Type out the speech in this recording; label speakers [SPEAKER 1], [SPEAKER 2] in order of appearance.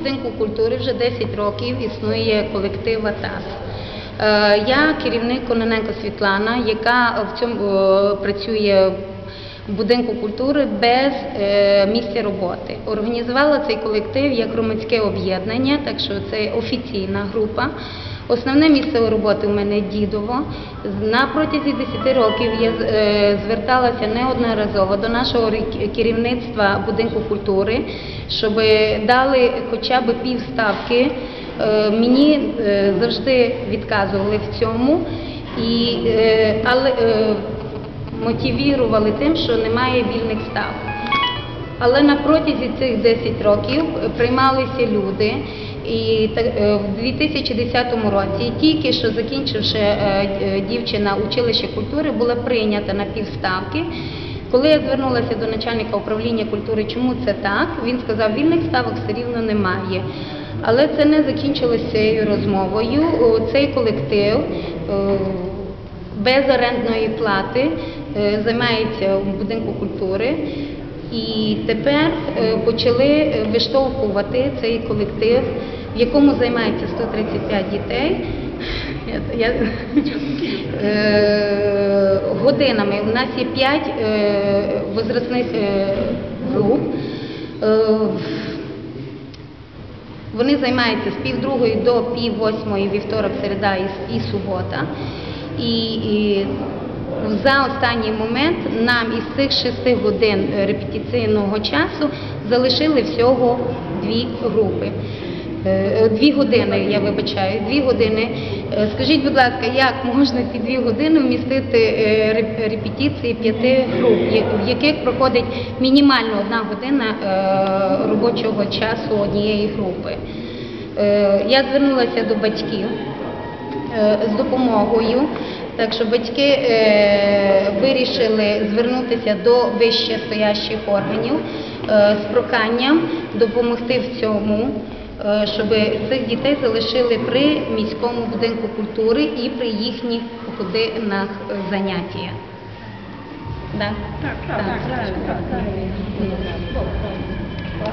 [SPEAKER 1] будинку культури вже 10 років існує колектив АТАС. Е, Я керівник Кононенко Світлана, яка в цьому е, працює в будинку культури без е, місця роботи. Організувала цей колектив як громадське об'єднання, так що це офіційна група. Основне місце роботи у мене дідово. На протязі 10 років я е, зверталася неодноразово до нашого керівництва будинку культури, щоб дали хоча б півставки. Е, Мені е, завжди відказували в цьому, але мотивували тим, що немає вільних став. Але на протязі цих 10 років приймалися люди. І е, в 2010 році, тільки що закінчивши е, е, дівчина училище культури, була прийнята на півставки. Коли я звернулася до начальника управління культури, чому це так, він сказав, вільних ставок все рівно немає. Але це не закінчилося цією розмовою. Цей колектив без орендної плати займається в будинку культури. І тепер почали виштовхувати цей колектив, в якому займається 135 дітей. Я, е, годинами. У нас є 5 е, возрастних е, груп. Е, вони займаються з пів другої до пів восьмої вівторок, середа і, і субота. І, і за останній момент нам із цих шести годин репетиційного часу залишили всього дві групи. Е, Дві години, я вибачаю, дві години. Е, Скажіть, будь ласка, як можна ці дві години вмістити е, репетиції п'яти груп, в яких проходить мінімально одна година е, робочого часу однієї групи? Е, Я звернулася до батьків е, з допомогою. Так що батьки е, вирішили звернутися до вище стоящих органів е, з проханням допомогти в цьому, е, щоб цих дітей залишили при міському будинку культури і при їхніх годинах е, заняття.
[SPEAKER 2] Так, так, так.